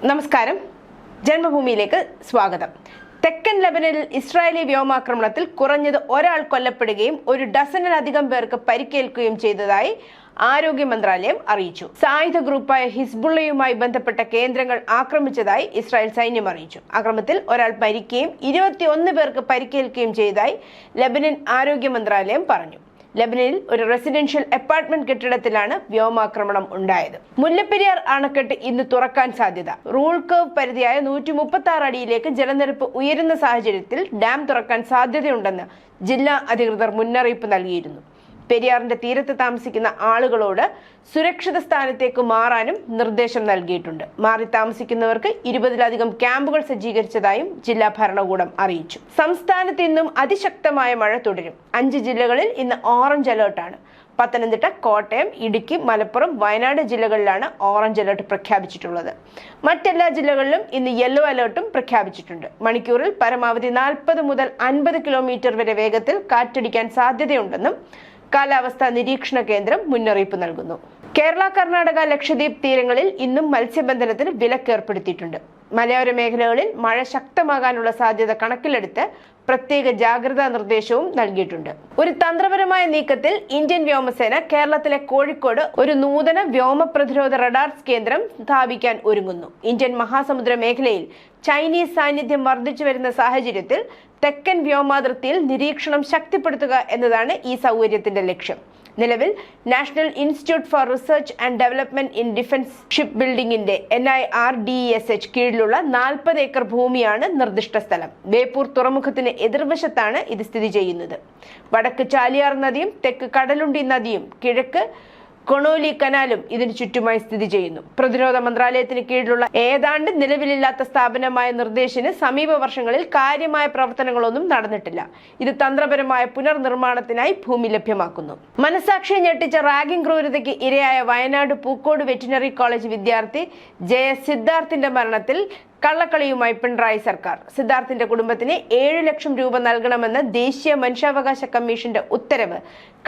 നമസ്കാരം. ജന്മഭൂമിയിലേക്ക് സ്വാഗതം. തെക്കൻ ലബനനിൽ ഇസ്രായേലി വ്യോമാക്രമണത്തിൽ കുറഞ്ഞത് ഒരാൾ കൊല്ലപ്പെടുകയും ഒരു ഡസനിലധികം പേർക്ക് പരിക്കേൽക്കുകയും ചെയ്തതായി ആരോഗ്യ മന്ത്രാലയം അറിയിച്ചു. സായുധ ഗ്രൂപ്പായ ഹിസ്ബുള്ളയുമായി ബന്ധപ്പെട്ട കേന്ദ്രങ്ങൾ ആക്രമിച്ചതായി ഇസ്രായേൽ സൈന്യം അറിയിച്ചു. ആക്രമത്തിൽ ഒരാൾ മരിക്കുകയും ഇരുപത്തിയൊന്ന് പേർക്ക് പരിക്കേൽക്കുകയും ചെയ്തതായി ലബനൻ ആരോഗ്യ മന്ത്രാലയം പറഞ്ഞു. ലബനനിൽ ഒരു റെസിഡൻഷ്യൽ അപ്പാർട്ട്മെന്റ് കെട്ടിടത്തിലാണ് വ്യോമാക്രമണം ഉണ്ടായത്. മുല്ലപ്പെരിയാർ അണക്കെട്ട് ഇന്ന് തുറക്കാൻ സാധ്യത. റൂൾ കർവ് പരിധിയായ നൂറ്റി മുപ്പത്തി ആറ് അടിയിലേക്ക് ജലനിരപ്പ് ഉയരുന്ന സാഹചര്യത്തിൽ ഡാം തുറക്കാൻ സാധ്യതയുണ്ടെന്ന് ജില്ലാ അധികൃതർ മുന്നറിയിപ്പ് നൽകിയിരുന്നു. പെരിയാറിന്റെ തീരത്ത് താമസിക്കുന്ന ആളുകളോട് സുരക്ഷിത സ്ഥാനത്തേക്ക് മാറാനും നിർദ്ദേശം നൽകിയിട്ടുണ്ട്. മാറി താമസിക്കുന്നവർക്ക് ഇരുപതിലധികം ക്യാമ്പുകൾ സജ്ജീകരിച്ചതായും ജില്ലാ ഭരണകൂടം അറിയിച്ചു. സംസ്ഥാനത്ത് ഇന്നും അതിശക്തമായ മഴ തുടരും. അഞ്ച് ജില്ലകളിൽ ഇന്ന് ഓറഞ്ച് അലേർട്ടാണ് പത്തനംതിട്ട കോട്ടയം ഇടുക്കി മലപ്പുറം വയനാട് ജില്ലകളിലാണ് ഓറഞ്ച് അലേർട്ട് പ്രഖ്യാപിച്ചിട്ടുള്ളത്. മറ്റെല്ലാ ജില്ലകളിലും ഇന്ന് യെല്ലോ അലേർട്ടും പ്രഖ്യാപിച്ചിട്ടുണ്ട്. മണിക്കൂറിൽ പരമാവധി നാൽപ്പത് മുതൽ അൻപത് കിലോമീറ്റർ വരെ വേഗത്തിൽ കാറ്റടിക്കാൻ സാധ്യതയുണ്ടെന്നും കാലാവസ്ഥാ നിരീക്ഷണ കേന്ദ്രം മുന്നറിയിപ്പ് നൽകുന്നു. കേരള കർണാടക ലക്ഷദ്വീപ് തീരങ്ങളിൽ ഇന്നും മത്സ്യബന്ധനത്തിന് വിലക്കേർപ്പെടുത്തിയിട്ടുണ്ട്. മലയോര മേഖലകളിൽ മഴ ശക്തമാകാനുള്ള സാധ്യത കണക്കിലെടുത്ത് പ്രത്യേക ജാഗ്രതാ നിർദ്ദേശവും നൽകിയിട്ടുണ്ട്. ഒരു തന്ത്രപരമായ നീക്കത്തിൽ ഇന്ത്യൻ വ്യോമസേന കേരളത്തിലെ കോഴിക്കോട് ഒരു നൂതന വ്യോമ പ്രതിരോധ റഡാർസ് കേന്ദ്രം സ്ഥാപിക്കാൻ ഒരുങ്ങുന്നു. ഇന്ത്യൻ മഹാസമുദ്ര മേഖലയിൽ ചൈനീസ് സാന്നിധ്യം വർദ്ധിച്ചു വരുന്ന സാഹചര്യത്തിൽ തെക്കൻ വ്യോമാതിർത്തിയിൽ നിരീക്ഷണം ശക്തിപ്പെടുത്തുക എന്നതാണ് ഈ സൗകര്യത്തിന്റെ ലക്ഷ്യം. നിലവിൽ national institute for research and development in defence ship ബിൽഡിംഗിന്റെ N I R D S H കീഴിലുള്ള നാൽപ്പത് ഏക്കർ ഭൂമിയാണ് നിർദ്ദിഷ്ട സ്ഥലം. ബേപ്പൂർ തുറമുഖത്തിന് എതിർവശത്താണ് ഇത് സ്ഥിതി ചെയ്യുന്നത്. വടക്ക് ചാലിയാർ നദിയും തെക്ക് കടലുണ്ടി നദിയും കിഴക്ക് കൊണോലി കനാലും ഇതിന് ചുറ്റുമായി സ്ഥിതി ചെയ്യുന്നു. പ്രതിരോധ മന്ത്രാലയത്തിന് കീഴിലുള്ള ഏതാണ്ട് നിലവിലില്ലാത്ത സ്ഥാപനമായ നിർദ്ദേശിന് സമീപ വർഷങ്ങളിൽ കാര്യമായ പ്രവർത്തനങ്ങളൊന്നും നടന്നിട്ടില്ല. ഇത് തന്ത്രപരമായ പുനർനിർമ്മാണത്തിനായി ഭൂമി ലഭ്യമാക്കുന്നു. മനസാക്ഷി ഞെട്ടിച്ച റാഗിംഗ് ക്രൂരതയ്ക്ക് ഇരയായ വയനാട് പൂക്കോട് വെറ്റിനറി കോളേജ് വിദ്യാർത്ഥി ജയ സിദ്ധാർത്ഥിന്റെ മരണത്തിൽ കള്ളക്കളിയുമായി പിണറായി സർക്കാർ. സിദ്ധാർത്ഥിന്റെ കുടുംബത്തിന് ഏഴ് ലക്ഷം രൂപ നൽകണമെന്ന ദേശീയ മനുഷ്യാവകാശ കമ്മീഷന്റെ ഉത്തരവ്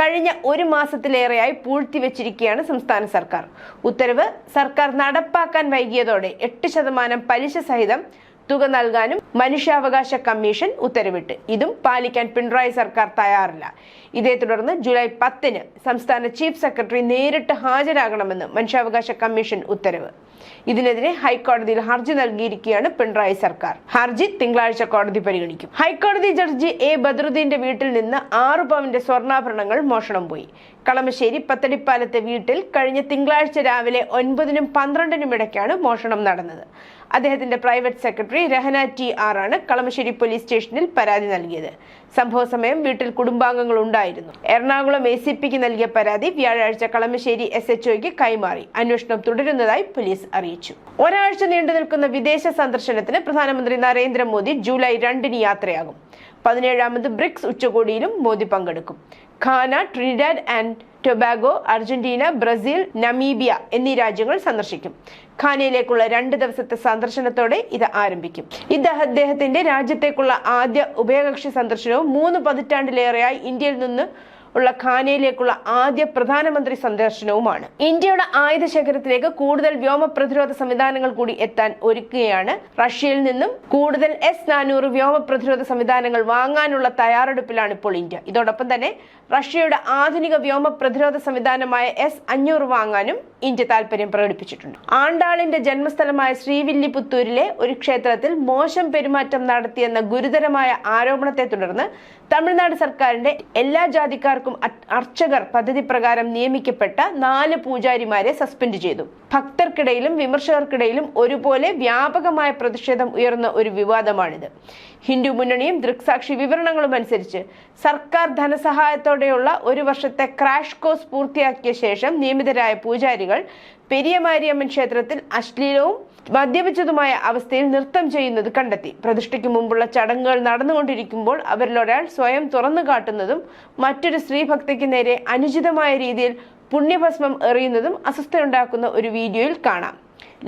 കഴിഞ്ഞ ഒരു മാസത്തിലേറെയായി പൂഴ്ത്തിവെച്ചിരിക്കുകയാണ് സംസ്ഥാന സർക്കാർ. ഉത്തരവ് സർക്കാർ നടപ്പാക്കാൻ വൈകിയതോടെ എട്ട് ശതമാനം പലിശ സഹിതം തുക നൽകാനും മനുഷ്യാവകാശ കമ്മീഷൻ ഉത്തരവിട്ട്. ഇതും പാലിക്കാൻ പിണറായി സർക്കാർ തയ്യാറില്ല. ഇതേ തുടർന്ന് ജൂലൈ പത്തിന് സംസ്ഥാന ചീഫ് സെക്രട്ടറി നേരിട്ട് ഹാജരാകണമെന്ന് മനുഷ്യാവകാശ കമ്മീഷൻ ഉത്തരവ്. ഇതിനെതിരെ ഹൈക്കോടതിയിൽ ഹർജി നൽകിയിരിക്കുകയാണ് പിണറായി സർക്കാർ. ഹർജി തിങ്കളാഴ്ച കോടതി പരിഗണിക്കും. ഹൈക്കോടതി ജഡ്ജി എ ബദറുദ്ദീന്റെ വീട്ടിൽ നിന്ന് ആറു പവന്റെ സ്വർണാഭരണങ്ങൾ മോഷണം പോയി. കളമശ്ശേരി പത്തടിപ്പാലത്തെ വീട്ടിൽ കഴിഞ്ഞ തിങ്കളാഴ്ച രാവിലെ ഒൻപതിനും പന്ത്രണ്ടിനും ഇടയ്ക്കാണ് മോഷണം നടന്നത്. അദ്ദേഹത്തിന്റെ private secretary Rahana T R ആണ് കളമശ്ശേരി പോലീസ് സ്റ്റേഷനിൽ പരാതി നൽകിയത്. സംഭവ സമയം വീട്ടിൽ കുടുംബാംഗങ്ങൾ ഉണ്ടായിരുന്നു. എറണാകുളം എ സി പിക്ക് നൽകിയ പരാതി വ്യാഴാഴ്ച കളമശ്ശേരി എസ് എച്ച് ഒക്ക് കൈമാറി. അന്വേഷണം തുടരുന്നതായി പോലീസ് അറിയിച്ചു. ഒരാഴ്ച നീണ്ടു നിൽക്കുന്ന വിദേശ സന്ദർശനത്തിന് പ്രധാനമന്ത്രി നരേന്ദ്രമോദി ജൂലൈ രണ്ടിന് യാത്രയാകും. പതിനേഴാമത് ബ്രിക്സ് ഉച്ചകോടിയിലും മോദി പങ്കെടുക്കും. Ghana Trinidad and Tobago Argentina Brazil Namibia എന്നീ രാജ്യങ്ങൾ സന്ദർശിക്കും. ഖാനയിലേക്കുള്ള രണ്ട് ദിവസത്തെ സന്ദർശനത്തോടെ ഇത് ആരംഭിക്കും. ഇത് അദ്ദേഹത്തിന്റെ രാജ്യത്തേക്കുള്ള ആദ്യ ഉഭയകക്ഷി സന്ദർശനവും മൂന്ന് പതിറ്റാണ്ടിലേറെയായി ഇന്ത്യയിൽ നിന്ന് ഉള്ള ഖാനയിലേക്കുള്ള ആദ്യ പ്രധാനമന്ത്രി സന്ദർശനവുമാണ്. ഇന്ത്യയുടെ ആയുധ ശേഖരത്തിലേക്ക് കൂടുതൽ വ്യോമ പ്രതിരോധ സംവിധാനങ്ങൾ കൂടി എത്താൻ ഒരുക്കുകയാണ്. റഷ്യയിൽ നിന്നും കൂടുതൽ എസ് നാനൂറ് വ്യോമ പ്രതിരോധ സംവിധാനങ്ങൾ വാങ്ങാനുള്ള തയ്യാറെടുപ്പിലാണ് ഇപ്പോൾ ഇന്ത്യ. ഇതോടൊപ്പം തന്നെ റഷ്യയുടെ ആധുനിക വ്യോമ പ്രതിരോധ സംവിധാനമായ എസ് അഞ്ഞൂറ് വാങ്ങാനും ഇന്ത്യ താല്പര്യം പ്രകടിപ്പിച്ചിട്ടുണ്ട്. ആണ്ടാളിന്റെ ജന്മസ്ഥലമായ ശ്രീവില്ലിപുത്തൂരിലെ ഒരു ക്ഷേത്രത്തിൽ മോശം പെരുമാറ്റം നടത്തിയെന്ന ഗുരുതരമായ ആരോപണത്തെ തുടർന്ന് തമിഴ്നാട് സർക്കാരിന്റെ എല്ലാ ജാതിക്കാർക്കും അർച്ചകർ പദ്ധതി പ്രകാരം നിയമിക്കപ്പെട്ട നാല് പൂജാരിമാരെ സസ്പെൻഡ് ചെയ്തു. ഭക്തർക്കിടയിലും വിമർശകർക്കിടയിലും ഒരുപോലെ വ്യാപകമായ പ്രതിഷേധം ഉയർന്ന ഒരു വിവാദമാണിത്. ഹിന്ദു മുന്നണിയും ദൃക്സാക്ഷി വിവരണങ്ങളും അനുസരിച്ച് സർക്കാർ ധനസഹായത്തോടെയുള്ള ഒരു വർഷത്തെ ക്രാഷ് കോഴ്സ് പൂർത്തിയാക്കിയ ശേഷം നിയമിതരായ പൂജാരികൾ പെരിയമാരിയമ്മൻ ക്ഷേത്രത്തിൽ അശ്ലീലവും മദ്യപിച്ചതുമായ അവസ്ഥയിൽ നൃത്തം ചെയ്യുന്നത് കണ്ടെത്തി. പ്രതിഷ്ഠയ്ക്ക് മുമ്പുള്ള ചടങ്ങുകൾ നടന്നുകൊണ്ടിരിക്കുമ്പോൾ അവരിലൊരാൾ സ്വയം തുറന്നു കാട്ടുന്നതും മറ്റൊരു സ്ത്രീഭക്തിക്ക് നേരെ അനുചിതമായ രീതിയിൽ പുണ്യഭസ്മം എറിയുന്നതും അസ്വസ്ഥയുണ്ടാക്കുന്ന ഒരു വീഡിയോയിൽ കാണാം.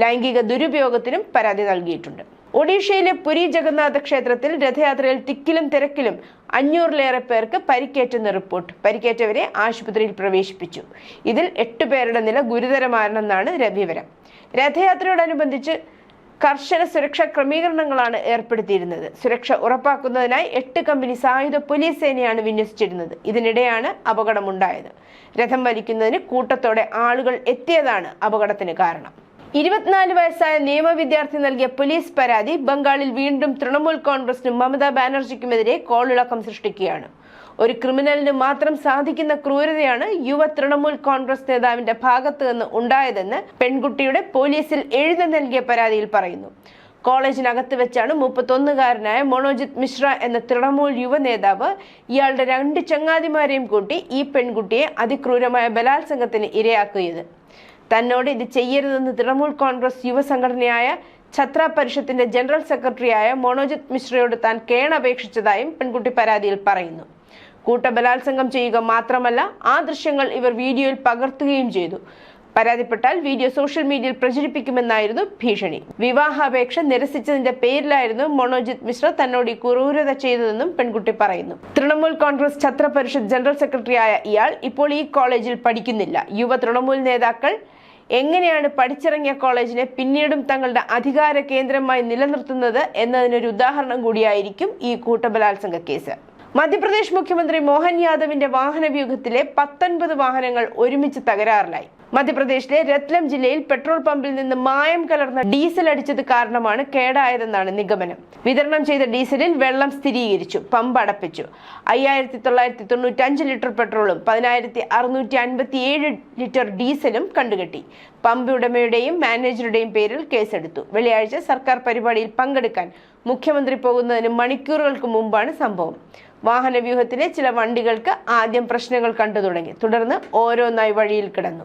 ലൈംഗിക ദുരുപയോഗത്തിനും പരാതി നൽകിയിട്ടുണ്ട്. ഒഡീഷയിലെ പുരി ജഗന്നാഥ ക്ഷേത്രത്തിൽ രഥയാത്രയിൽ തിക്കിലും തിരക്കിലും അഞ്ഞൂറിലേറെ പേർക്ക് പരിക്കേറ്റെന്ന് റിപ്പോർട്ട്. പരിക്കേറ്റവരെ ആശുപത്രിയിൽ പ്രവേശിപ്പിച്ചു. ഇതിൽ എട്ട് പേരുടെ നില ഗുരുതരമാണെന്നാണ് വിവരം രഥയാത്രയോടനുബന്ധിച്ച് കർശന സുരക്ഷാ ക്രമീകരണങ്ങളാണ് ഏർപ്പെടുത്തിയിരുന്നത്. സുരക്ഷ ഉറപ്പാക്കുന്നതിനായി എട്ട് കമ്പനി സായുധ പോലീസ് സേനയാണ് വിന്യസിച്ചിരുന്നത്. ഇതിനിടെയാണ് അപകടമുണ്ടായത്. രഥം വലിക്കുന്നതിന് കൂട്ടത്തോടെ ആളുകൾ എത്തിയതാണ് അപകടത്തിന് കാരണം. ഇരുപത്തിനാല് വയസ്സായ നിയമ വിദ്യാർത്ഥി നൽകിയ പോലീസ് പരാതി ബംഗാളിൽ വീണ്ടും തൃണമൂൽ കോൺഗ്രസിനും മമതാ ബാനർജിക്കുമെതിരെ കോളിളക്കം സൃഷ്ടിക്കുകയാണ്. ഒരു ക്രിമിനലിന് മാത്രം സാധിക്കുന്ന ക്രൂരതയാണ് യുവ തൃണമൂൽ കോൺഗ്രസ് നേതാവിന്റെ ഭാഗത്തു നിന്ന് ഉണ്ടായതെന്ന് പെൺകുട്ടിയുടെ പോലീസിൽ എഴുതി നൽകിയ പരാതിയിൽ പറയുന്നു. കോളേജിനകത്ത് വെച്ചാണ് മുപ്പത്തൊന്നുകാരനായ മനോജിത് മിശ്ര എന്ന തൃണമൂൽ യുവ നേതാവ് ഇയാളുടെ രണ്ട് ചങ്ങാതിമാരെയും കൂട്ടി ഈ പെൺകുട്ടിയെ അതിക്രൂരമായ ബലാത്സംഗത്തിന് ഇരയാക്കിയത്. തന്നോട് ഇത് ചെയ്യരുതെന്ന് തൃണമൂൽ കോൺഗ്രസ് യുവസംഘടനയായ ഛത്ര പരിഷത്തിന്റെ ജനറൽ സെക്രട്ടറിയായ മോണോജിത് മിശ്രയോട് താൻ കേണപേക്ഷിച്ചതായും പെൺകുട്ടി പരാതിയിൽ പറയുന്നു. കൂട്ടബലാത്സംഗം ചെയ്യുക മാത്രമല്ല ആ ദൃശ്യങ്ങൾ ഇവർ വീഡിയോയിൽ പകർത്തുകയും ചെയ്തു. പരാതിപ്പെട്ടാൽ വീഡിയോ സോഷ്യൽ മീഡിയയിൽ പ്രചരിപ്പിക്കുമെന്നായിരുന്നു ഭീഷണി. വിവാഹാപേക്ഷ നിരസിച്ചതിന്റെ പേരിലായിരുന്നു മനോജിത് മിശ്ര തന്നോട് ഈ ക്രൂരത ചെയ്തതെന്നും പെൺകുട്ടി പറയുന്നു. തൃണമൂൽ കോൺഗ്രസ് ഛത്ര പരിഷത്ത് ജനറൽ സെക്രട്ടറിയായ ഇയാൾ ഇപ്പോൾ ഈ കോളേജിൽ പഠിക്കുന്നില്ല. യുവ തൃണമൂൽ നേതാക്കൾ എങ്ങനെയാണ് പഠിച്ചിറങ്ങിയ കോളേജിനെ പിന്നീടും തങ്ങളുടെ അധികാര കേന്ദ്രമായി നിലനിർത്തുന്നത് എന്നതിനൊരു ഉദാഹരണം കൂടിയായിരിക്കും ഈ കൂട്ടബലാത്സംഗ കേസ്. മധ്യപ്രദേശ് മുഖ്യമന്ത്രി മോഹൻ യാദവിന്റെ വാഹനവ്യൂഹത്തിലെ പത്തൊൻപത് വാഹനങ്ങൾ ഒരുമിച്ച് തകരാറിലായി. മധ്യപ്രദേശിലെ രത്ലം ജില്ലയിൽ പെട്രോൾ പമ്പിൽ നിന്ന് മായം കലർന്ന ഡീസൽ അടിച്ചത് കാരണമാണ് കേടായതെന്നാണ് നിഗമനം. വിതരണം ചെയ്ത ഡീസലിൽ വെള്ളം സ്ഥിരീകരിച്ചു പമ്പ് അടപ്പിച്ചു. അയ്യായിരത്തി തൊള്ളായിരത്തി തൊണ്ണൂറ്റി അഞ്ച് ലിറ്റർ പെട്രോളും പതിനായിരത്തി അറുന്നൂറ്റി അൻപത്തി ഏഴ് ലിറ്റർ ഡീസലും കണ്ടുകെട്ടി. പമ്പ് ഉടമയുടെയും മാനേജറുടെയും പേരിൽ കേസെടുത്തു. വെള്ളിയാഴ്ച സർക്കാർ പരിപാടിയിൽ പങ്കെടുക്കാൻ മുഖ്യമന്ത്രി പോകുന്നതിന് മണിക്കൂറുകൾക്ക് മുമ്പാണ് സംഭവം. വാഹനവ്യൂഹത്തിലെ ചില വണ്ടികൾക്ക് ആദ്യം പ്രശ്നങ്ങൾ കണ്ടു തുടങ്ങി. തുടർന്ന് ഓരോന്നായി വഴിയിൽ കിടന്നു.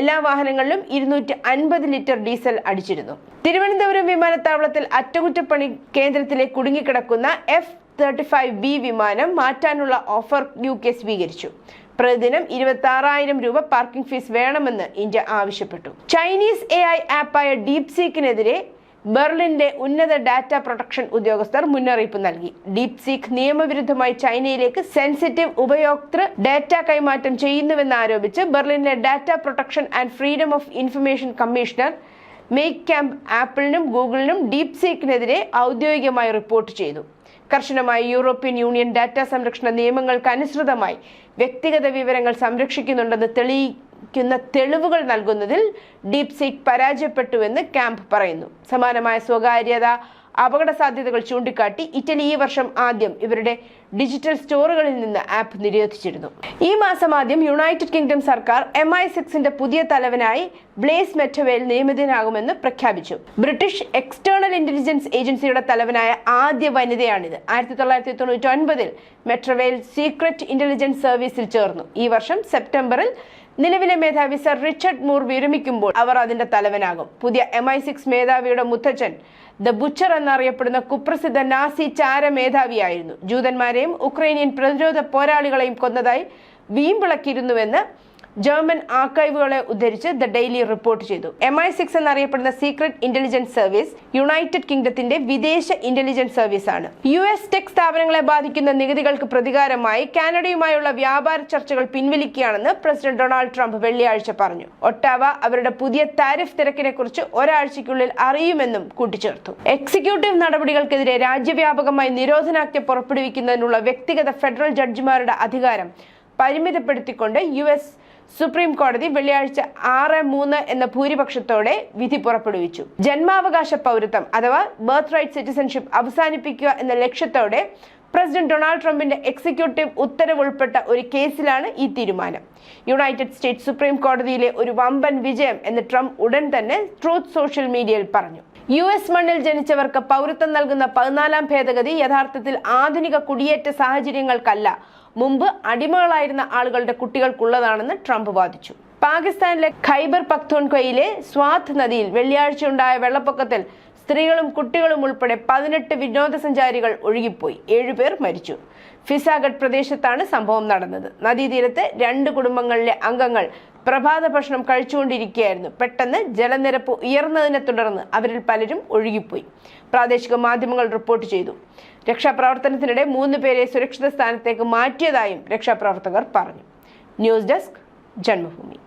എല്ലാ വാഹനങ്ങളിലും ഇരുന്നൂറ്റി അൻപത് ലിറ്റർ ഡീസൽ അടിച്ചിരുന്നു. തിരുവനന്തപുരം വിമാനത്താവളത്തിൽ അറ്റകുറ്റപ്പണി കേന്ദ്രത്തിലെ കുടുങ്ങിക്കിടക്കുന്ന എഫ് തേർട്ടി ഫൈവ് ബി വിമാനം മാറ്റാനുള്ള ഓഫർ യു കെ സ്വീകരിച്ചു. പ്രതിദിനം ഇരുപത്തി ആറായിരം രൂപ പാർക്കിംഗ് ഫീസ് വേണമെന്ന് ഇന്ത്യ ആവശ്യപ്പെട്ടു. ചൈനീസ് എ ഐ ആപ്പായ ഡീപ് സീക്കിനെതിരെ ബെർലിന്റെ ഉന്നത ഡാറ്റ പ്രൊട്ടക്ഷൻ ഉദ്യോഗസ്ഥർ മുന്നറിയിപ്പ് നൽകി. ഡീപ് സീക്ക് നിയമവിരുദ്ധമായി ചൈനയിലേക്ക് സെൻസിറ്റീവ് ഉപയോക്തൃ ഡാറ്റ കൈമാറ്റം ചെയ്യുന്നുവെന്ന് ആരോപിച്ച് ബെർലിനിലെ data protection and freedom of information commissioner Meike Kamp ആപ്പിളിനും ഗൂഗിളിനും ഡീപ് സീക്കിനെതിരെ ഔദ്യോഗികമായി റിപ്പോർട്ട് ചെയ്തു. കർശനമായി യൂറോപ്യൻ യൂണിയൻ ഡാറ്റ സംരക്ഷണ നിയമങ്ങൾക്ക് അനുസൃതമായി വ്യക്തിഗത വിവരങ്ങൾ സംരക്ഷിക്കുന്നുണ്ടെന്ന് തെളിയിക്കുന്ന തെളിവുകൾ നൽകുന്നതിൽ ഡീപ് സീക്ക് പരാജയപ്പെട്ടുവെന്ന് ക്യാമ്പ് പറയുന്നു. സമാനമായ സ്വകാര്യത അപകട സാധ്യതകൾ ചൂണ്ടിക്കാട്ടി ഇറ്റലി ഈ വർഷം ആദ്യം ഇവരുടെ ഡിജിറ്റൽ സ്റ്റോറുകളിൽ നിന്ന് ആപ്പ് നിരോധിച്ചിരുന്നു. ഈ മാസം ആദ്യം യുണൈറ്റഡ് കിങ്ഡം സർക്കാർ എം ഐ സിക്സിന്റെ പുതിയ തലവനായി ബ്ലേസ് മെറ്റവേൽ നിയമിതനാകുമെന്ന് പ്രഖ്യാപിച്ചു. ബ്രിട്ടീഷ് എക്സ്റ്റേണൽ ഇന്റലിജൻസ് ഏജൻസിയുടെ തലവനായ ആദ്യ വനിതയാണിത്. ആയിരത്തി തൊള്ളായിരത്തി തൊണ്ണൂറ്റി ഒൻപതിൽ മെട്രവേൽ സീക്രട്ട് ഇന്റലിജൻസ് സർവീസിൽ ചേർന്നു. ഈ വർഷം സെപ്റ്റംബറിൽ നിലവിലെ മേധാവി സർ റിച്ചർഡ് മൂർ വിരമിക്കുമ്പോൾ അവർ അതിന്റെ തലവനാകും. പുതിയ എം ഐ സിക്സ് മേധാവിയുടെ മുത്തച്ഛൻ ദ ബുച്ചർ എന്നറിയപ്പെടുന്ന കുപ്രസിദ്ധ നാസി ചാര മേധാവിയായിരുന്നു. ജൂതന്മാരെയും ഉക്രൈനിയൻ പ്രതിരോധ പോരാളികളെയും കൊന്നതായി വീമ്പിളക്കിയിരുന്നുവെന്ന് ജർമ്മൻ ആർക്കൈവുകളെ ഉദ്ധരിച്ച് ദ ഡെയിലി റിപ്പോർട്ട് ചെയ്തു. എം ഐ സിക്സ് എന്നറിയപ്പെടുന്ന സീക്രട്ട് ഇന്റലിജൻസ് സർവീസ് യുണൈറ്റഡ് കിങ്ഡത്തിന്റെ വിദേശ ഇന്റലിജൻസ് സർവീസ് ആണ് യു എസ് ടെക് സ്ഥാപനങ്ങളെ ബാധിക്കുന്ന നികുതികൾക്ക് പ്രതികാരമായി കാനഡയുമായുള്ള വ്യാപാര ചർച്ചകൾ പിൻവലിക്കുകയാണെന്ന് പ്രസിഡന്റ് ഡൊണാൾഡ് ട്രംപ് വെള്ളിയാഴ്ച പറഞ്ഞു. ഒട്ടാവ അവരുടെ പുതിയ താരിഫ് തിരക്കിനെ കുറിച്ച് ഒരാഴ്ചയ്ക്കുള്ളിൽ അറിയുമെന്നും കൂട്ടിച്ചേർത്തു. എക്സിക്യൂട്ടീവ് നടപടികൾക്കെതിരെ രാജ്യവ്യാപകമായി നിരോധനാജ്ഞ പുറപ്പെടുവിക്കുന്നതിനുള്ള വ്യക്തിഗത ഫെഡറൽ ജഡ്ജിമാരുടെ അധികാരം പരിമിതപ്പെടുത്തിക്കൊണ്ട് യു എസ് സുപ്രീം കോടതി വെള്ളിയാഴ്ച ആറ് മൂന്ന് എന്ന ഭൂരിപക്ഷത്തോടെ വിധി പുറപ്പെടുവിച്ചു. ജന്മാവകാശ പൗരത്വം അഥവാ ബർത്ത് റൈറ്റ് സിറ്റിസൺഷിപ്പ് അവസാനിപ്പിക്കുക എന്ന ലക്ഷ്യത്തോടെ പ്രസിഡന്റ് ഡൊണാൾഡ് ട്രംപിന്റെ എക്സിക്യൂട്ടീവ് ഉത്തരവ് ഉൾപ്പെട്ട ഒരു കേസിലാണ് ഈ തീരുമാനം. യുണൈറ്റഡ് സ്റ്റേറ്റ്സ് സുപ്രീം കോടതിയിലെ ഒരു വമ്പൻ വിജയം എന്ന് ട്രംപ് ഉടൻ തന്നെ ട്രൂത്ത് സോഷ്യൽ മീഡിയയിൽ പറഞ്ഞു. യു എസ് മണ്ണിൽ ജനിച്ചവർക്ക് പൗരത്വം നൽകുന്ന പതിനാലാം ഭേദഗതി യഥാർത്ഥത്തിൽ ആധുനിക കുടിയേറ്റ സാഹചര്യങ്ങൾക്കല്ല മുമ്പ് അടിമകളായിരുന്ന ആളുകളുടെ കുട്ടികൾക്കുള്ളതാണെന്ന് ട്രംപ് വാദിച്ചു. പാകിസ്ഥാനിലെ ഖൈബർ പക്തോൺകൊയിലെ സ്വാത് നദിയിൽ വെള്ളിയാഴ്ചയുണ്ടായ വെള്ളപ്പൊക്കത്തിൽ സ്ത്രീകളും കുട്ടികളും ഉൾപ്പെടെ പതിനെട്ട് വിനോദസഞ്ചാരികൾ ഒഴുകിപ്പോയി. ഏഴുപേർ മരിച്ചു. ഫിസാഗഡ് പ്രദേശത്താണ് സംഭവം നടന്നത്. നദീതീരത്ത് രണ്ട് കുടുംബങ്ങളിലെ അംഗങ്ങൾ പ്രഭാത ഭക്ഷണം കഴിച്ചുകൊണ്ടിരിക്കുകയായിരുന്നു. പെട്ടെന്ന് ജലനിരപ്പ് ഉയർന്നതിനെ തുടർന്ന് അവരിൽ പലരും ഒഴുകിപ്പോയി. പ്രാദേശിക മാധ്യമങ്ങൾ റിപ്പോർട്ട് ചെയ്തു. രക്ഷാപ്രവർത്തനത്തിനിടെ മൂന്ന് പേരെ സുരക്ഷിത സ്ഥാനത്തേക്ക് മാറ്റിയതായും രക്ഷാപ്രവർത്തകർ പറഞ്ഞു. News desk Janmabhumi.